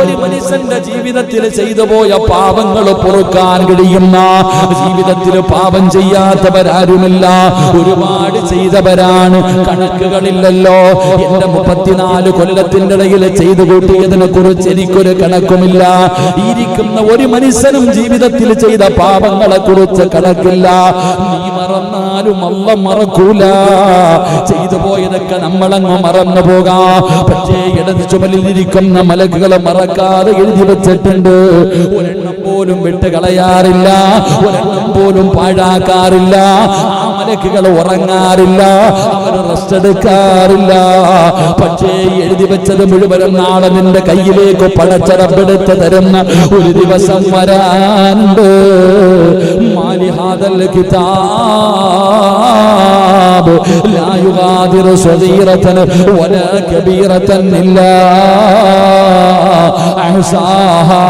ഒരു മനുഷ്യന്റെ ജീവിതത്തിൽ ചെയ്തു പോയ പാപങ്ങൾ പൊറുക്കാൻ കഴിയുന്ന ജീവിതത്തിൽ പാപം ചെയ്യാത്തവരാരുമില്ല. ഒരുപാട് ചെയ്തവരാണ്. കണക്കുകളില്ലല്ലോ. എന്റെ മുപ്പത്തിനാല് കൊല്ലത്തിന്റെ ഇടയിൽ ചെയ്തു കൂട്ടിയതിനെ കുറിച്ച് എനിക്കൊരു കണക്കുമില്ല. ഇരിക്കുന്ന ഒരു മനുഷ്യനും ജീവിതത്തിൽ ചെയ്ത പാപങ്ങളെ കുറിച്ച് കണക്കില്ല. നീ മറന്നാലും അല്ല മറക്കൂല. ചെയ്തു പോയതൊക്കെ നമ്മളങ്ങ് മറന്നു പോകാം. പക്ഷേ ഇടത് ചുമലിൽ ഇരിക്കുന്ന മലക്കുകളെ മറക്കാതെ എഴുതി വെച്ചിട്ടുണ്ട്. ഒരെണ്ണം പോലും വിട്ടു കളയാറില്ല. ഒരെണ്ണം പോലും പാഴാക്കാറില്ല. ആ മലക്കുകൾ ഉറങ്ങാറില്ല. അവർ റെസ്റ്റ് എടുക്കാറില്ല. പക്ഷേ എഴുതി വെച്ചത് മുഴുവൻ നാളെ നിന്റെ കയ്യിലേക്ക് പടച്ചടപ്പെടുത്ത് തരുന്ന ഒരു ദിവസം വരാനുണ്ട്. മാലിഹാദൽ കിതാബ് ലാ യുഗാദിറു صغيرة വലാ കബീറതൻ إلا അഹ്സാഹാ.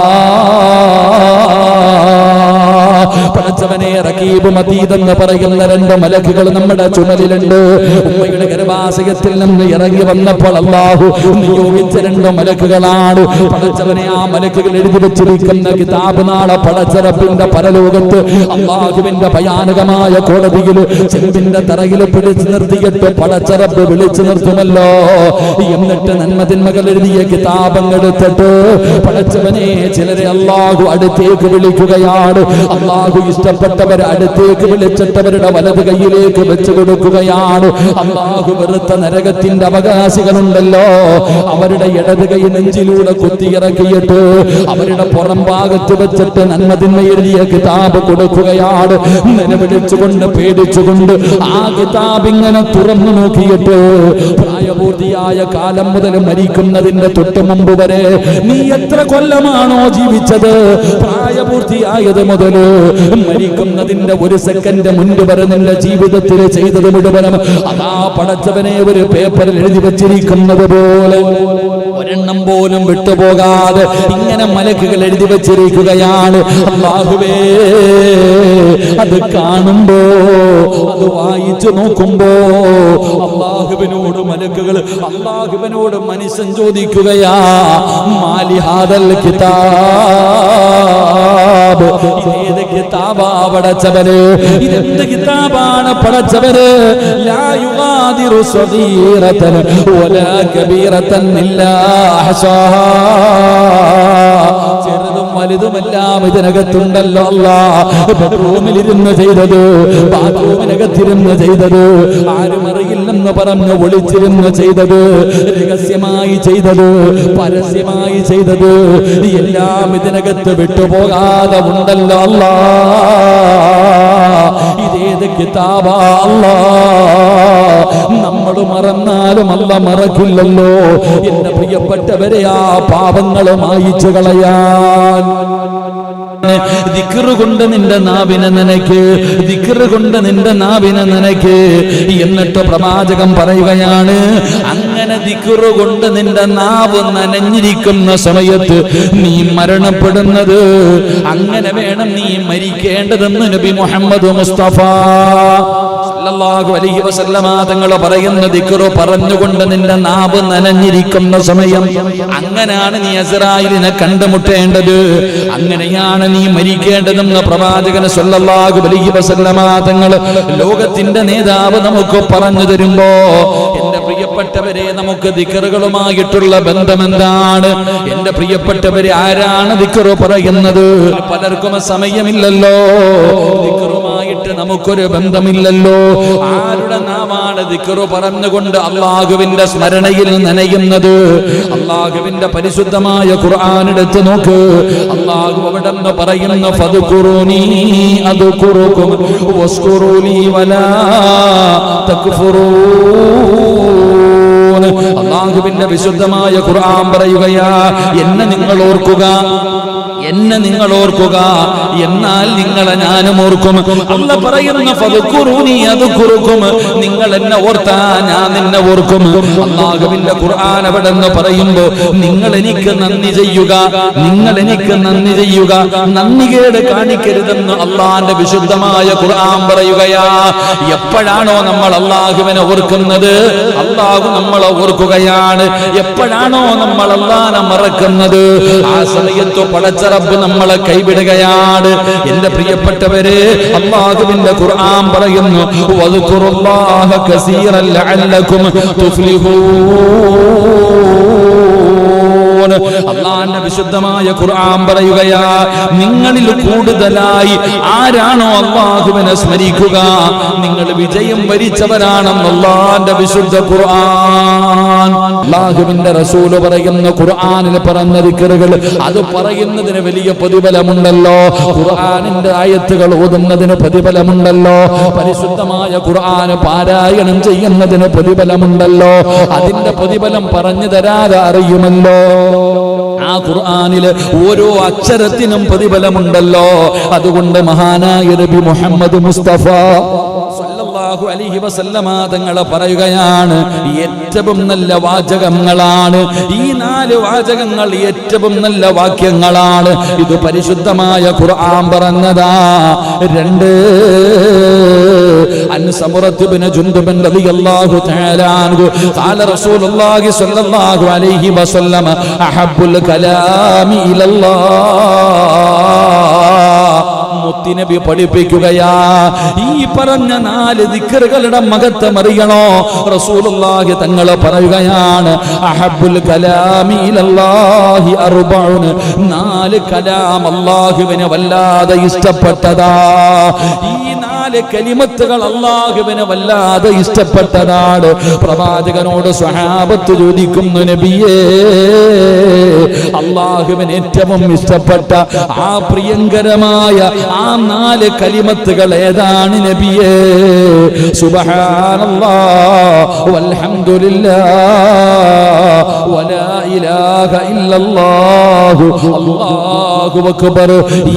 പടച്ചവനെ റകീബ് മദീദ് എന്ന് പറയുന്ന രണ്ട് മലക്കുകൾ നമ്മുടെ ചുമലിലുണ്ട്. ഉമ്മയുടെ ഗർഭാശയത്തിൽ നിന്ന് ഇറങ്ങി വന്നപ്പോൾ അള്ളാഹു നിയോഗിച്ച രണ്ട് മലക്കുകളാണ്. പടച്ചവനെ ആ മലക്കുകൾ എഴുതി വെച്ചിരിക്കുന്ന കിതാബ് നാളെ പടച്ചറപ്പിന്റെ പരലോകത്ത് അള്ളാഹുവിന്റെ ഭയാനകമായ കോടതിയിൽ ചെമ്പിന്റെ തറയിൽ പിടിച്ചു നിർത്തിയിട്ട് പടച്ചറപ്പ് വിളിച്ചു നിർത്തുമല്ലോ. എന്നിട്ട് നന്മതിന്മകൾ എഴുതിയ കിതാബം എടുത്തിട്ട് പടച്ചവനെ ചിലരെ അള്ളാഹു അടുത്തേക്ക് വിളിക്കുകയാണ്. അള്ളാഹു ഇഷ്ടപ്പെട്ടവരെ അടുത്തേക്ക് വിളിച്ചിട്ടവരുടെ വലത് കൈയിലേക്ക് വെച്ചു കൊടുക്കുകയാണ്. അള്ളാഹു വെറുത്ത നരകത്തിന്റെ അവകാശികളുണ്ടല്ലോ. അവരുടെ ഇടത് കൈ നെഞ്ചിലൂടെ കുത്തിയിറക്കിയിട്ട് അവരുടെ പുറം ഭാഗത്ത് വെച്ചിട്ട് നന്മതിന്മ എഴുതിയ കിതാബ് കൊടുക്കുകയാണ്. നിലവിളിച്ചുകൊണ്ട് പേടിച്ചുകൊണ്ട് ആ കിതാബ് ഇങ്ങനെ തുറന്നു നോക്കിയിട്ട് പ്രായപൂർത്തിയായ കാലം മുതൽ മരിക്കുന്നതിന്റെ തൊട്ട് മുമ്പ് വരെ നീ എത്ര കൊല്ലമാണോ ജീവിച്ചത്? പ്രായപൂർത്തിയായത് മുതൽ മരിക്കുന്നതിന്റെ ഒരു സെക്കൻഡ് മുൻപ് വരെ ജീവിതത്തിൽ ചെയ്തത് മുഴുവനും അതാ പടച്ചവനെ ഒരു പേപ്പറിൽ എഴുതി വച്ചിരിക്കുന്നത് പോലെ. ഒരെണ്ണം പോലും വിട്ടുപോകാതെ ഇങ്ങനെ മലക്കുകൾ എഴുതി വച്ചിരിക്കുകയാണ്. അള്ളാഹുവേ അത് കാണുമ്പോ അത് വായിച്ചു നോക്കുമ്പോ അള്ളാഹുവിനോട് മലക്കുകൾ അള്ളാഹുവിനോട് മനുഷ്യൻ ചോദിക്കുകയാ മാലിഹാദൽ കിതാബ്. ഏത് കിതാബാ പടച്ചവന് ഇതെന്ത് കിതാബാണ് പടച്ചവന് ലാ യുഗാദിറു സഗീറതൻ വലാ കബീറതൻ ഇല്ലാ അഹ്സാഹാ ചെറുതും വലുതുമെല്ലാം ഇതിനകത്തുണ്ടല്ലോ അല്ല. ചെയ്തത് ബാത്റൂമിനകത്തിരുന്ന് ചെയ്തത് ആരും അറിയില്ലെന്ന് പറഞ്ഞ് ഒളിച്ചിരുന്ന് ചെയ്തത് രഹസ്യമായി ചെയ്തത് പരസ്യമായി ചെയ്തത് എല്ലാം ഇതിനകത്ത് വിട്ടുപോകാതെ ഉണ്ടല്ലോ അല്ല. ഇതേത് കിതാബാ അല്ലാ. നമ്മൾ മറന്നാലും അല്ല മറക്കില്ലല്ലോ. എന്റെ പ്രിയപ്പെട്ടവരെ ആ പാപങ്ങൾ മായിച്ചു കളയാൻ. കൊണ്ട് നിന്റെ നാവിനെ നനയ്ക്ക് ദിക്റ് കൊണ്ട് നിന്റെ നാവിനെ നനയ്ക്ക് എന്നിട്ട് പ്രവാചകം പറയുകയാണ് അങ്ങനെ ദിക്റ് കൊണ്ട് നിന്റെ നാവ് നനഞ്ഞിരിക്കുന്ന സമയത്ത് നീ മരണപ്പെടുന്നത് അങ്ങനെ വേണം നീ മരിക്കേണ്ടതെന്ന് നബി മുഹമ്മദ് മുസ്തഫ. അലൈഹി വസല്ലമ തങ്ങൾ പറയുന്ന ദിക്റ് പറഞ്ഞുകൊണ്ട് നിന്റെ നാവ് നനഞ്ഞിരിക്കുന്ന സമയം അങ്ങനെയാണ് നീ അസറായിലിനെ കണ്ടുമുട്ടേണ്ടത്. അങ്ങനെയാണ് നീ മരിക്കേണ്ടതെന്ന് പ്രവാചകന് സല്ലല്ലാഹു അലൈഹി വസല്ലമ തങ്ങൾ ലോകത്തിന്റെ നേതാവ് നമുക്ക് പറഞ്ഞു തരുമ്പോ എന്റെ പ്രിയപ്പെട്ടവരെ നമുക്ക് ദിക്കറുകളുമായിട്ടുള്ള ബന്ധം എന്താണ് എന്റെ പ്രിയപ്പെട്ടവരെ ആരാണ് ദിക്കറു പറയുന്നത്? പലർക്കും സമയമില്ലല്ലോ. ദിക്കറുമായിട്ട് നമുക്കൊരു ബന്ധമില്ലല്ലോ. ആരുടെ നാമാണ് ദിക്കറു പറഞ്ഞുകൊണ്ട് അള്ളാഹുവിന്റെ സ്മരണയിൽ നനയുന്നത്? അള്ളാഹുവിന്റെ പരിശുദ്ധമായ ഖുർആൻ എടുത്ത് നോക്ക്. അള്ളാഹു അവിടെ നിന്ന് പറയുന്ന അള്ളാഹുവിന്റെ വിശുദ്ധമായ ഖുർആൻ പറയുകയാ എന്നെ നിങ്ങൾ ഓർക്കുക. എന്നെ നിങ്ങൾ ഓർക്കുക. എന്നാൽ നിങ്ങളെ ഞാനും ഓർക്കും. അല്ല പറയുന്ന അത് കുറുക്കും. നിങ്ങൾ എന്നെ ഓർത്താ ഞാൻ നിന്നെ ഓർക്കും. അള്ളാഹുവിന്റെ ഖുർആൻ അവിടെ നിന്ന് പറയുമ്പോ നിങ്ങൾ എനിക്ക് നന്ദി ചെയ്യുക. നിങ്ങൾ എനിക്ക് നന്ദി ചെയ്യുക. നന്ദികേട് കാണിക്കരുതെന്ന് അള്ളാന്റെ വിശുദ്ധമായ ഖുർആൻ പറയുകയാ. എപ്പോഴാണോ നമ്മൾ അള്ളാഹുവിനെ ഓർക്കുന്നത്? അള്ളാഹു നമ്മളെ ഓർക്കുകയാണ്. എപ്പോഴാണോ നമ്മൾ അള്ളാനെ മറക്കുന്നത്? ആ സമയത്ത് പടച്ചറപ്പ് നമ്മളെ കൈവിടുകയാണ്. എന്റെ പ്രിയപ്പെട്ടവരെ അള്ളാഹുവിന്റെ ഖുർആൻ പറയുന്നു വദ്കുറുല്ലാഹ കസീറൻ ലഅല്ലകും തുഫ്ലിഹൂൻ അള്ളാന്റെ വിശുദ്ധമായ ഖുർആൻ പറയുകയാ നിങ്ങളിൽ കൂടുതലായി ആരാണോ അള്ളാഹുവിനെ സ്മരിക്കുക? നിങ്ങൾ വിജയം വരിച്ചവരാണെന്ന് അള്ളാന്റെ വിശുദ്ധ ഖുർആൻ. റസൂൽ പറയുന്ന ഖുർആനിൽ പറഞ്ഞ ദിക്കറുകൾ അത് പറയുന്നതിന് വലിയ പ്രതിഫലമുണ്ടല്ലോ. ഖുർആനിന്റെ ആയത്തുകൾ ഓതുന്നതിന് പ്രതിഫലമുണ്ടല്ലോ. പരിശുദ്ധമായ ഖുർആൻ പാരായണം ചെയ്യുന്നതിന് പ്രതിഫലമുണ്ടല്ലോ. അതിന്റെ പ്രതിഫലം പറഞ്ഞു തരാതെ അറിയുമല്ലോ. ആ ഖുർആാനിൽ ഓരോ അക്ഷരത്തിനും പ്രതിഫലമുണ്ടല്ലോ. അതുകൊണ്ട് മഹാനായ നബി മുഹമ്മദ് മുസ്തഫ സല്ലല്ലാഹു അലൈഹി വസല്ലമ തങ്ങളെ പറയുകയാണ് ഏറ്റവും നല്ല വാചകങ്ങളാണ്. ഈ നാല് വാചകങ്ങൾ ഏറ്റവും നല്ല വാക്യങ്ങളാണ്. ഇത് പരിശുദ്ധമായ ഖുർആൻ പറഞ്ഞതാ. രണ്ട് റളിയല്ലാഹു തആല رسول الله صلى الله عليه വസല്ലമ അഹബ്ബുൽ കലാമി മുത്തിനബി പഠിപ്പിക്കുകയാ. ഈ പറഞ്ഞ നാല് ദിക്കറുകളുടെ മഹത്വം അറിയണോ? റസൂലുള്ളാഹി തങ്ങൾ പറയുകയാണ് അഹബ്ബുൽ കലാമി ലല്ലാഹി അർബഉൻ. നാല് കലാം അല്ലാഹുവിനെ വല്ലാതെ ഇഷ്ടപ്പെട്ടതാ. ഈ നാല് കലിമത്തുകൾ അല്ലാഹുവിനെ വല്ലാതെ ഇഷ്ടപ്പെട്ടതാണ്. പ്രവാചകനോട് സ്വഹാബത്ത് ചോദിക്കുന്നു നബിയേ അള്ളാഹുവിന് ഏറ്റവും ഇഷ്ടപ്പെട്ട ആ പ്രിയങ്കരമായ ആ നാല് കലിമത്തുകൾ ഏതാണ് നബിയേ? സുബ്ഹാനല്ലാ വൽഹംദുലില്ലാ വലാ ഇലാഹ അല്ലാഹു അക്ബർ.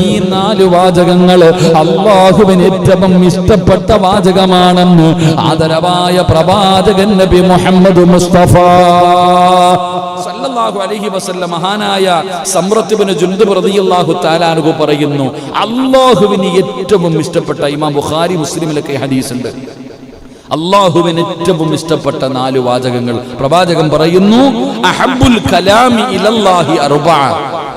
ഈ നാല് വാചകങ്ങൾ അള്ളാഹുവിന് ഏറ്റവും ഇഷ്ടപ്പെട്ട വാചകമാണെന്ന് ആദരവായ പ്രവാചകൻ നബി മുഹമ്മദ് മുസ്തഫ. സല്ലല്ലാഹു അലൈഹി വസല്ലം മഹാനായ സമ്രത്തിബിന് ജുൻദുബ് റളിയല്ലാഹു തആലാനുഹു പറയുന്നു അല്ലാഹുവിന് ഏറ്റവും ഇഷ്ടപ്പെട്ട ഇമാം ബുഖാരി മുസ്ലിമിലൊക്കെ ഹദീസ് ഉണ്ട്. അള്ളാഹുവിന് ഏറ്റവും ഇഷ്ടപ്പെട്ട നാല് വാചകങ്ങൾ. പ്രവാചകൻ പറയുന്നു അഹബ്ബുൽ കലാമി ഇലല്ലാഹി അർബഅ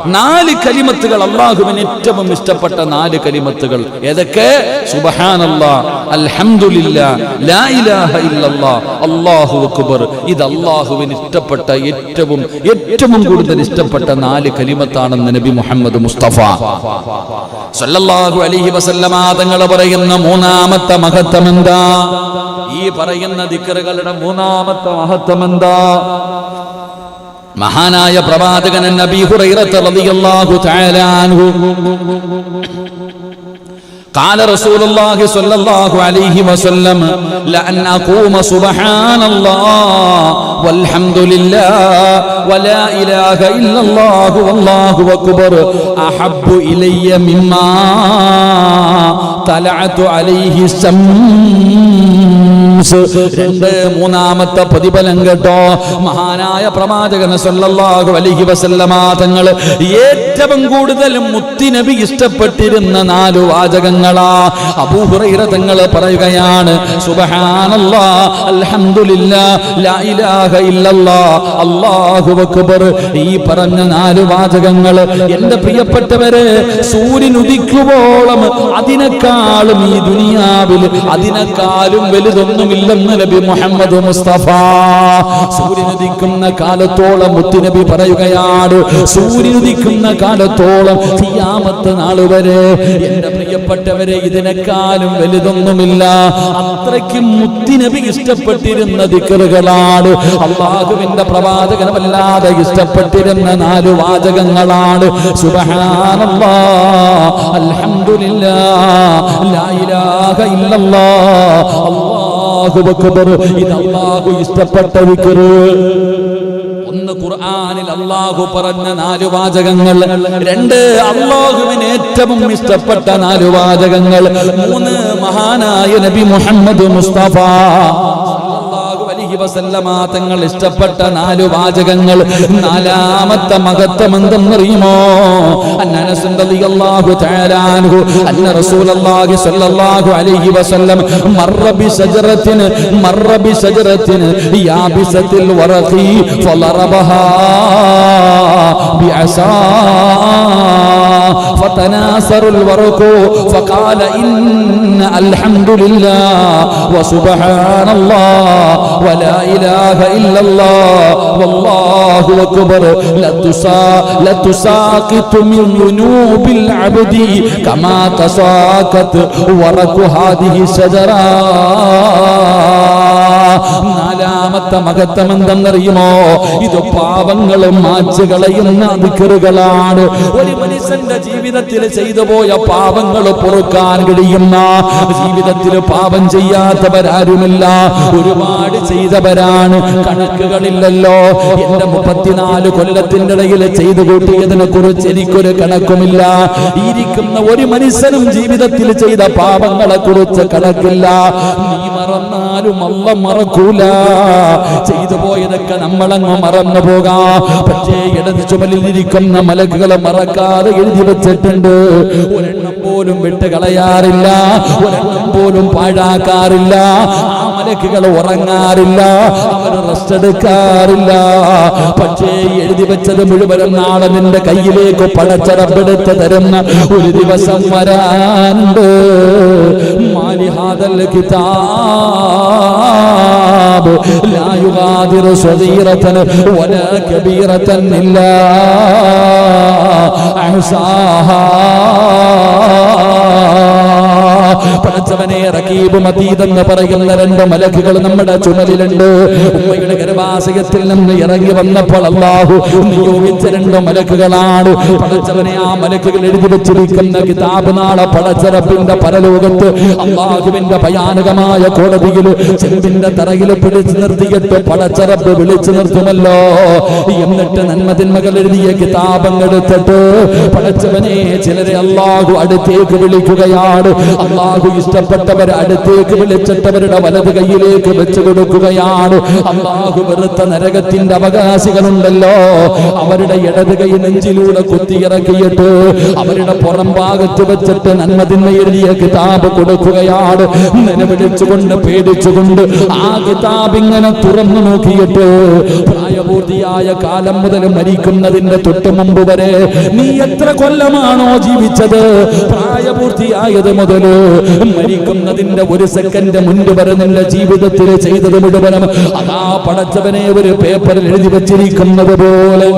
നാല് കലിമത്തുകൾ അള്ളാഹുവിന് ഏറ്റവും ഇഷ്ടപ്പെട്ട നാല് കലിമത്തുകൾ ഏതൊക്കെ? സുബ്ഹാനല്ലാ അൽഹംദുലില്ലാ ലാ ഇലാഹ ഇല്ലല്ലാ അല്ലാഹു അക്ബർ. ഇത് അള്ളാഹുവിന് ഇഷ്ടപ്പെട്ട ഏറ്റവും ഏറ്റവും കൂടുതൽ ഇഷ്ടപ്പെട്ട നാല് കലിമത്താണെന്ന് നബി മുഹമ്മദ് മുസ്തഫ. സല്ലല്ലാഹു അലൈഹി വസല്ലമ തങ്ങൾ പറയുന്ന മൂന്നാമത്തെ മഹത്വം എന്താ? ഈ പറയുന്ന ദിക്കറുകളുടെ മൂന്നാമത്തെ മഹത്വം എന്താ? മഹാനായ പ്രവാചകൻ നബി ഹുറൈറത്ത് റളിയല്ലാഹു തആല അൻഹു قال رسول الله صلى الله عليه وسلم لأن أقوم سبحان الله والحمد لله ولا إله إلا الله والله أكبر أحب إلي مما طلعت عليه الشمس രണ്ട് മൂന്നാമത്തെ പ്രതിഫലം കേട്ടോ. മഹാനായ പ്രവാചകൻ സല്ലല്ലാഹു അലൈഹി വസല്ലമ തങ്ങൾ ഏറ്റവും കൂടുതൽ മുത്തിനബി ഇഷ്ടപ്പെട്ടിരുന്ന നാല് വാചകങ്ങളാ. അബൂഹുറൈറ തങ്ങൾ പറയുകയാണ് സുബ്ഹാനല്ലാ അൽഹംദുലില്ലാ ലാ ഇലാഹ ഇല്ലല്ലാ അല്ലാഹു അക്ബർ. ഈ പറഞ്ഞ നാല് വാചകങ്ങൾ എന്റെ പ്രിയപ്പെട്ടവരെ സൂര്യൻ ഉദിക്കുവോളം അതിനേക്കാളും ഈ ദുനിയാവിൽ അതിനേക്കാളും വലുതൊന്നുമില്ലെന്ന് നബി മുഹമ്മദ് മുസ്തഫ. സൂര്യനുദിക്കുന്ന കാലത്തോളം മുത്തുനബി പറയുകയാണ് സൂര്യനുദിക്കുന്ന കാലത്തോളം സിയാമത്ത് നാൾ വരെ എന്റെ പ്രിയപ്പെട്ടവരെ ഇതിനേക്കാളും വലുതൊന്നുമില്ല. അത്രയ്ക്കും മുത്തിനബി ഇഷ്ടപ്പെട്ടിരുന്ന ദിക്കറുകളാണ്. അള്ളാഹുവിന്റെ പ്രവാചകനമല്ലാതെ ഇഷ്ടപ്പെട്ടിരുന്ന നാല് വാചകങ്ങളാണ്. സുബ്ഹാനല്ലാ അൽഹംദുലില്ലാ ലാ ഇലാഹ ഇല്ലല്ലാ അല്ലാഹു അക്ബർ. ഇത് ഇഷ്ടപ്പെട്ട വിക്റ് ഒന്ന് ഖുർആനിൽ അള്ളാഹു പറഞ്ഞ നാല് വാചകങ്ങൾ രണ്ട് അള്ളാഹുവിന് ഏറ്റവും ഇഷ്ടപ്പെട്ട നാല് വാചകങ്ങൾ മൂന്ന് മഹാനായ നബി മുഹമ്മദ് മുസ്തഫ. അലൈഹി തങ്ങൾ ഇഷ്ടപ്പെട്ട നാല് വാചകങ്ങൾ. നാലാമത്തെ മഹത്വം എന്തെന്നറിയുമോ? അന്നനസ് റളിയല്ലാഹു തആല അൻഹു റസൂലുള്ളാഹി സ്വല്ലല്ലാഹു അലൈഹി വസല്ലം മർറ ബിശജറത്തിൻ മർറ ബിശജറത്തിൻ യാബിസത്തിൽ വറഖി ഫലറബഹാ ബിഅസാ فتناثر الورق فقال إن الحمد لله وسبحان الله ولا إله إلا الله والله أكبر لتسا لتساقط من ذنوب العبد كما تساقط ورق هذه الشجرة നാലാമത്തെ മഹത്വം എന്തെന്നറിയുമോ ഇത് പാപങ്ങളും മാച്ചു കളയുന്ന ഒരു മനുഷ്യന്റെ ജീവിതത്തിൽ ചെയ്തു പോയ പാപങ്ങൾ പൊറുക്കാൻ കഴിയുന്ന ജീവിതത്തിൽ പാപം ചെയ്യാത്തവരാരുമില്ല. ഒരുപാട് ചെയ്തവരാണ്. കണക്കുകളില്ലല്ലോ. എന്റെ മുപ്പത്തിനാല് കൊല്ലത്തിന്റെ ഇടയിൽ ചെയ്തു കൂട്ടിയതിനെ കുറിച്ച് എനിക്കൊരു കണക്കുമില്ല. ഇരിക്കുന്ന ഒരു മനുഷ്യനും ജീവിതത്തിൽ ചെയ്ത പാപങ്ങളെ കുറിച്ച് കണക്കില്ല. നീ മറന്നാലും അല്ല മറക്കൂല ചെയ്തു പോയതൊക്കെ നമ്മളങ്ങ് മറന്നു പോകാം. പക്ഷേ ഇടത് ചുമലിൽ ഇരിക്കുന്ന മലക്കുകളെ മറക്കാതെ എഴുതി വെച്ചിട്ടുണ്ട്. ഒരെണ്ണം പോലും വിട്ടുകളയാറില്ല ഒരെണ്ണം പോലും പാഴാക്കാറില്ല. മലക്കുകൾ ഉറങ്ങാറില്ല അവർ റെസ്റ്റ് എടുക്കാറില്ല പക്ഷേ എഴുതി വെച്ചത് മുഴുവനും നാളെ നിന്റെ കയ്യിലേക്ക് പടച്ചടപ്പെടുത്ത് തരുന്ന ഒരു ദിവസം വരാനുണ്ട് മാലിഹാദൽ കിതാബ് لا يغادر صغيرة ولا كبيرة إلا أحصاها പടച്ചവനെ റകീബും അതീതെന്ന് പറയുന്ന രണ്ട് മലക്കുകൾ നമ്മുടെ ചുമലിലുണ്ട്. ഉമ്മയുടെ ഗർഭാശയത്തിൽ നിന്ന് ഇറങ്ങി വന്നപ്പോൾ അള്ളാഹു നിയോഗിച്ച രണ്ട് മലക്കുകളാണ്. പടച്ചവനെ ആ മലക്കുകൾ എഴുതി വെച്ചിരിക്കുന്ന കിതാബ് നാളെ പടച്ചറപ്പിന്റെ പരലോകത്ത് അള്ളാഹുവിന്റെ ഭയാനകമായ കോടതിയിൽ ചെമ്പിന്റെ തറയിൽ പിടിച്ചു നിർത്തിയിട്ട് പടച്ചറപ്പ് വിളിച്ചു നിർത്തുമല്ലോ. എന്നിട്ട് നന്മതിന്മകൾ എഴുതിയ കിതാബങ്ങൾ എടുത്തിട്ട് പടച്ചവനെ ചിലരെ അള്ളാഹു അടുത്തേക്ക് വിളിക്കുകയാണ്. അള്ളാഹു ഇഷ്ടപ്പെട്ടവരെ അടുത്തേക്ക് വിളിച്ചിട്ടവരുടെ വലത് കൈയിലേക്ക് വെച്ചു കൊടുക്കുകയാണ്. അള്ളാഹു വെറുത്ത നരകത്തിന്റെ അവകാശികളുണ്ടല്ലോ. അവരുടെ ഇടത് കൈ നെഞ്ചിലൂടെ കുത്തിയിറക്കിയിട്ട് അവരുടെ പുറം ഭാഗത്ത് വെച്ചിട്ട് നന്മതിന്മ എഴുതിയ കിതാബ് കൊടുക്കുകയാണ്. നിലവിളിച്ചുകൊണ്ട് പേടിച്ചുകൊണ്ട് ആ കിതാബ് ഇങ്ങനെ തുറന്നു നോക്കിയിട്ട് പ്രായപൂർത്തിയായ കാലം മുതൽ മരിക്കുന്നതിന്റെ തൊട്ട് മുമ്പ് വരെ നീ എത്ര കൊല്ലമാണോ ജീവിച്ചത്? പ്രായപൂർത്തിയായത് മുതൽ മരിക്കുന്നതിന്റെ ഒരു സെക്കൻഡ് മുൻപ് വരെ ജീവിതത്തിൽ ചെയ്തത് മുഴുവനും അതാ പടച്ചവനെ ഒരു പേപ്പറിൽ എഴുതി വെച്ചിരിക്കുന്നത് പോലെ.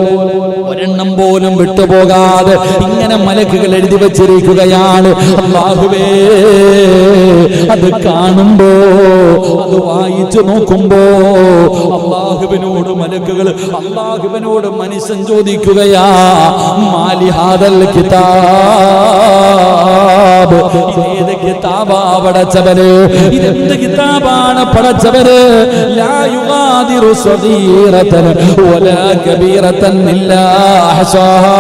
ഒരെണ്ണം പോലും വിട്ടുപോകാതെ ഇങ്ങനെ മലക്കുകൾ എഴുതി വെച്ചിരിക്കുകയാണ്. അള്ളാഹുവേ അത് കാണുമ്പോ അത് വായിച്ചു നോക്കുമ്പോ അള്ളാഹുവിനോട് മലക്കുകൾ അള്ളാഹുവിനോട് മനുഷ്യൻ ചോദിക്കുകയാ മാലിഹാദൽ കിതാബ്. ഏത് കിതാബാ പടച്ചവന്? ഇതെന്ത് കിതാബാണ് പടച്ചവന്? ലാ യുഗാദിറു സഗീറതൻ വലാ കബീറതൻ ഇല്ലാ അഹ്സാഹാ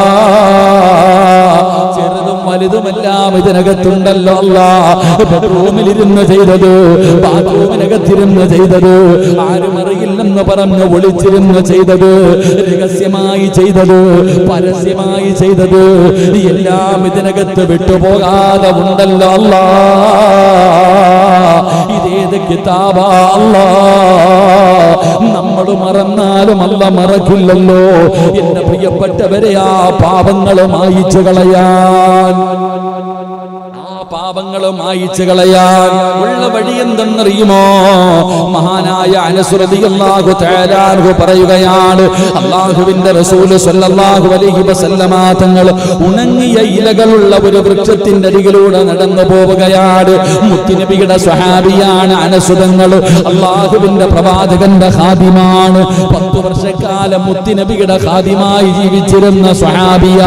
വലുതുമെല്ലാം ഇതിനകത്തുണ്ടല്ലോ അല്ല. ബെഡ്റൂമിലിരുന്ന് ചെയ്തത് ബാത്റൂമിനകത്തിരുന്ന് ചെയ്തത് ആരും അറിയില്ലെന്ന് പറഞ്ഞ് ഒളിച്ചിരുന്ന് ചെയ്തത് രഹസ്യമായി ചെയ്തത് പരസ്യമായി ചെയ്തത് എല്ലാം ഇതിനകത്ത് വിട്ടുപോകാതെ ഉണ്ടല്ലോ അല്ല. ഇതേത് കിതാബ അല്ലാ. നമ്മൾ മറന്നാലും അല്ല മറക്കില്ലല്ലോ. എന്റെ പ്രിയപ്പെട്ടവരെ ആ പാപങ്ങൾ മായിച്ചു കളയാൻ. ആ പാപങ്ങൾ കളയാൻ ഉള്ള വഴി എന്തെന്നറിയുമോ? മഹാനായ അനുസൃതിയല്ലാഹു തേരാൻഹു പറയുകയാണ് അള്ളാഹുവിന്റെ റസൂൽ സല്ലല്ലാഹു അലൈഹി വസല്ലമ ഉണങ്ങിയ ഇലകളുള്ള ഒരു വൃക്ഷത്തിന്റെ അരികിലൂടെ നടന്നു പോവുകയാണ്. മുത്തുനബിയുടെ സ്വഹാബിയാണ് അനസുതങ്ങൾ അള്ളാഹുവിന്റെ പ്രവാചകന്റെ ഹാദിമാണ് പത്തു വർഷക്കാലം മുത്തുനബിയുടെ ഹാദിമായി ജീവിച്ചിരുന്ന സ്വഹാബിയ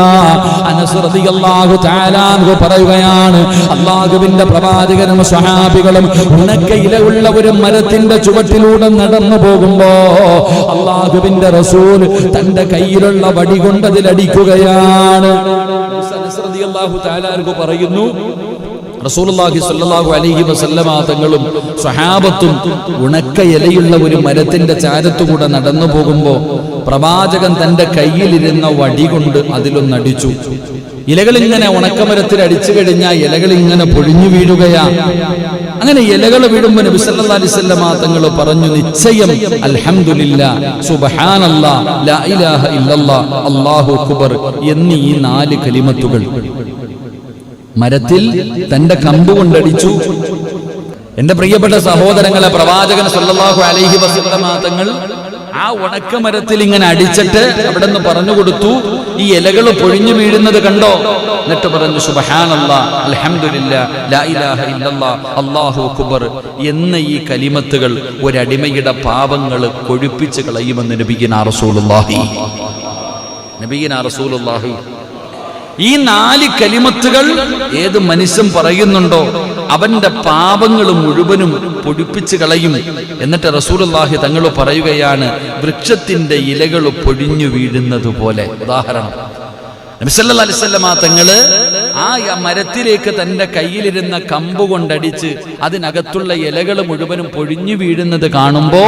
അനസുറതി അള്ളാഹു താലാൻഹു പറയുകയാണ് അള്ളാഹുവിന്റെ പ്രവാചകനും സഹാബികളും ഉണക്കയില ഉള്ള ഒരു മരത്തിന്റെ ചുവട്ടിലൂടെ നടന്നു പോകുമ്പോ അള്ളാഹുവിന്റെ റസൂൽ തന്റെ കയ്യിലുള്ള വടി കൊണ്ടതിലടിക്കുകയാണ്. പറയുന്നു റസൂലുള്ളാഹി സ്വല്ലല്ലാഹു അലൈഹി വസല്ലമ തങ്ങളും സ്വഹാബത്തും ഉണക്ക ഇലയുള്ള ഒരു മരത്തിന്റെ ചാരത്തുകൂടെ നടന്നു പോകുമ്പോൾ പ്രവാചകൻ തന്റെ കയ്യിലിരുന്ന വടി കൊണ്ട് അതിലൊന്നടിച്ചു. ഇലകൾ ഇങ്ങനെ ഉണക്കമരത്തിൽ അടിച്ചു കഴിഞ്ഞാൽ ഇലകൾ ഇങ്ങനെ പൊഴിഞ്ഞു വീഴുകയാ. അങ്ങനെ ഇലകൾ വീഴുമ്പോൾ നബി സല്ലല്ലാഹു അലൈഹി വസല്ലമ തങ്ങൾ പറഞ്ഞു നിശ്ചയം അൽഹംദുലില്ലാ സുബ്ഹാനല്ലാ ലാ ഇലാഹ ഇല്ലല്ലാ അല്ലാഹു അക്ബർ എന്നീ ഈ നാല് കലിമത്തുകൾ. മരത്തിൽ തന്റെ കമ്പ് കൊണ്ടടിച്ചു. എന്റെ പ്രിയപ്പെട്ട സഹോദരങ്ങളെ പ്രവാചകൻ സല്ലല്ലാഹു അലൈഹി വസല്ലമ തങ്ങൾ ആ ഉണക്കമരത്തിൽ ഇങ്ങനെ അടിച്ചിട്ട് അവിടെ നിന്ന് പറഞ്ഞു കൊടുത്തു. ഈ ഇലകൾ പൊഴിഞ്ഞു വീഴുന്നത് കണ്ടോ? എന്നിട്ട് പറഞ്ഞു സുബഹാനുബർ അക്ബർ. എന്ന ഈ കലിമത്തുകൾ ഒരടിമയുടെ പാപങ്ങൾ കൊഴുപ്പിച്ച് കളയുമെന്ന് നബിഗിന റസൂലുള്ളാഹി. നബിഗിന റസൂലുള്ളാഹി ഈ നാല് കലിമത്തുകൾ ഏത് മനുഷ്യൻ പറയുന്നുണ്ടോ അവന്റെ പാപങ്ങൾ മുഴുവനും പൊടിപ്പിച്ചു കളയും. എന്നിട്ട് റസൂലുള്ളാഹി തങ്ങൾ പറയുകയാണ് വൃക്ഷത്തിന്റെ ഇലകൾ പൊടിഞ്ഞു വീഴുന്നത് പോലെ. ഉദാഹരണം നബിസല്ലാ തങ്ങൾ ആ മരത്തിലേക്ക് തന്റെ കയ്യിലിരുന്ന കമ്പ് കൊണ്ടടിച്ച് അതിനകത്തുള്ള ഇലകൾ മുഴുവനും പൊഴിഞ്ഞു വീഴുന്നത് കാണുമ്പോ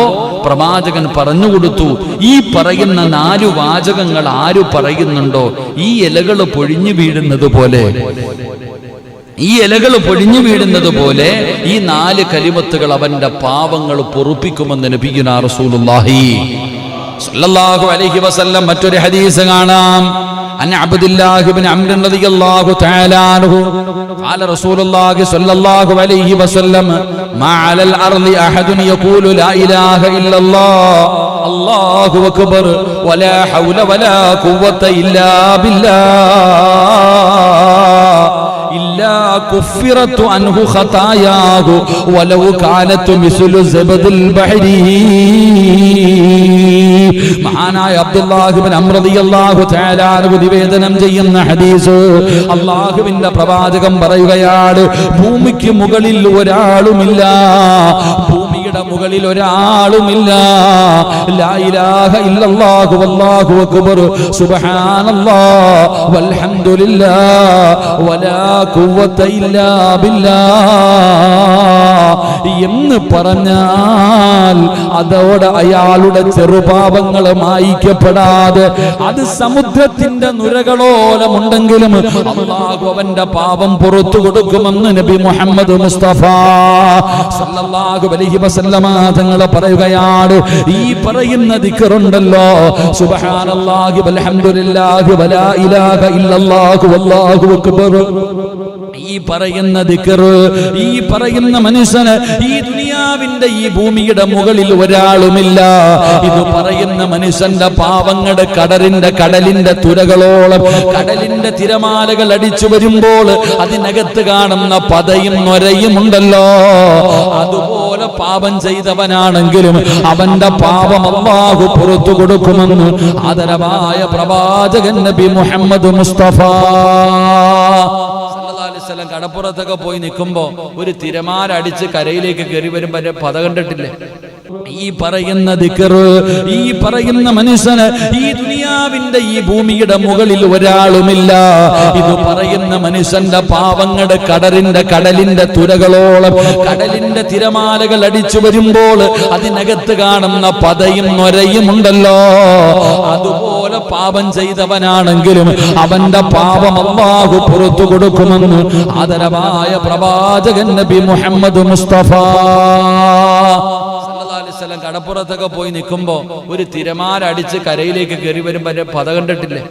പ്രവാചകൻ പറഞ്ഞു കൊടുത്തു ഈ പറയുന്ന നാലു വാചകങ്ങൾ ആരു പറയുന്നുണ്ടോ? ഈ ഇലകൾ പൊഴിഞ്ഞു വീഴുന്നത് പോലെ. ഈ ഇലകൾ പൊഴിഞ്ഞു വീഴുന്നത് പോലെ ഈ നാല് കലിമത്തുകൾ അവന്റെ പാവങ്ങൾ പൊറുപ്പിക്കുമെന്ന് നബിഗുനാ റസൂലുള്ളാഹി. സല്ലല്ലാഹു അലൈഹി വസല്ലം മറ്റൊരു ഹദീസ് കാണാം. عن عبد الله بن عمرو رضي الله تعالى عنه قال رسول الله صلى الله عليه وسلم ما على الأرض أحد يقول لا إله إلا الله الله أكبر ولا حول ولا قوة إلا بالله إلا കുഫിറത്തു അൻഹു ഖതായാഹു വലവു കാനത്തു മിസ്ലു സബദിൽ ബഹരി മഹാനായ അബ്ദുല്ലാഹിബ്ൻ അംർ റളിയല്ലാഹു തആല നിവേദനം ചെയ്യുന്ന ഹദീസ് അള്ളാഹുവിന്റെ പ്രവാചകം പറയുകയാണ് ഭൂമിക്ക് മുകളിൽ ഒരാളുമില്ല ഭൂമിയുടെ മുകളിൽ ഒരാളുമില്ല. ലാ ഇലാഹ ഇല്ലല്ലാഹു വല്ലാഹു അക്ബർ. സുബ്ഹാനല്ലാഹ് വൽഹംദുലില്ലാഹ് വലാ എന്ന് പറഞ്ഞാൽ അതോടെ അയാളുടെ ചെറുപാപങ്ങൾ മായിക്കപ്പെടാതെ അത് സമുദ്രത്തിന്റെ നുരകളോലമുണ്ടെങ്കിലും അള്ളാഹു അവന്റെ പാപം പുറത്തു കൊടുക്കുമെന്ന് നബി മുഹമ്മദ് മുസ്തഫ സല്ലല്ലാഹു അലൈഹി വസല്ലമ തങ്ങൾ പറയുകയാണ്. ഈ പറയുന്ന ദിക്റുണ്ടല്ലോ സുബ്ഹാനല്ലാഹി വൽഹംദുലില്ലാഹി വലാ ഇലാഹ ഇല്ലല്ലാഹു വല്ലാഹു അക്ബർ. ഈ പറയുന്ന ദിക്കറ് ഈ പറയുന്ന മനുഷ്യന് ഈ ദുനിയാവിന്റെ ഈ ഭൂമിയുടെ മുകളിൽ ഒരാളുമില്ല. ഇത് പറയുന്ന മനുഷ്യന്റെ പാവങ്ങളുടെ കടലിന്റെ കടലിന്റെ തുരകളോളം കടലിന്റെ തിരമാലകൾ അടിച്ചു വരുമ്പോൾ അതിനകത്ത് കാണുന്ന പതയും നൊരയും ഉണ്ടല്ലോ. അതുപോലെ പാപം ചെയ്തവനാണെങ്കിലും അവന്റെ പാപം അള്ളാഹു പുറത്തു കൊടുക്കുമെന്ന് ആദരവായ പ്രവാചകൻ നബി മുഹമ്മദ് മുസ്തഫ. വസല്ലം കടപ്പുറത്തൊക്കെ പോയി നിൽക്കുമ്പോൾ ഒരു തിരമാല അടിച്ച് കരയിലേക്ക് കയറി വരുമ്പോ അതിന്റെ പത കണ്ടിട്ടില്ലേ? ഈ പറയുന്ന ദിക്കറ് ഈ പറയുന്ന മനുഷ്യന് ഈ ദുനിയാവിന്റെ ഈ ഭൂമിയുടെ മുകളിൽ ഒരാളുമില്ല. ഇത് പറയുന്ന മനുഷ്യന്റെ പാവങ്ങളുടെ കടലിന്റെ കടലിന്റെ തുരകളോളം കടലിന്റെ തിരമാലകൾ അടിച്ചു വരുമ്പോൾ അതിനകത്ത് കാണുന്ന പതയും നൊരയും ഉണ്ടല്ലോ. അതുപോലെ പാപം ചെയ്തവനാണെങ്കിലും അവന്റെ പാപം അള്ളാഹു പുറത്തു കൊടുക്കുമെന്ന് ആദരവായ പ്രവാചകൻ നബി മുഹമ്മദ് മുസ്തഫ. വസല്ലം കടപ്പുറത്തൊക്കെ പോയി നിൽക്കുമ്പോൾ ഒരു തിരമാലടിച്ച് കരയിലേക്ക് കയറി വരുമ്പോൾ പത കണ്ടിട്ടില്ലേ?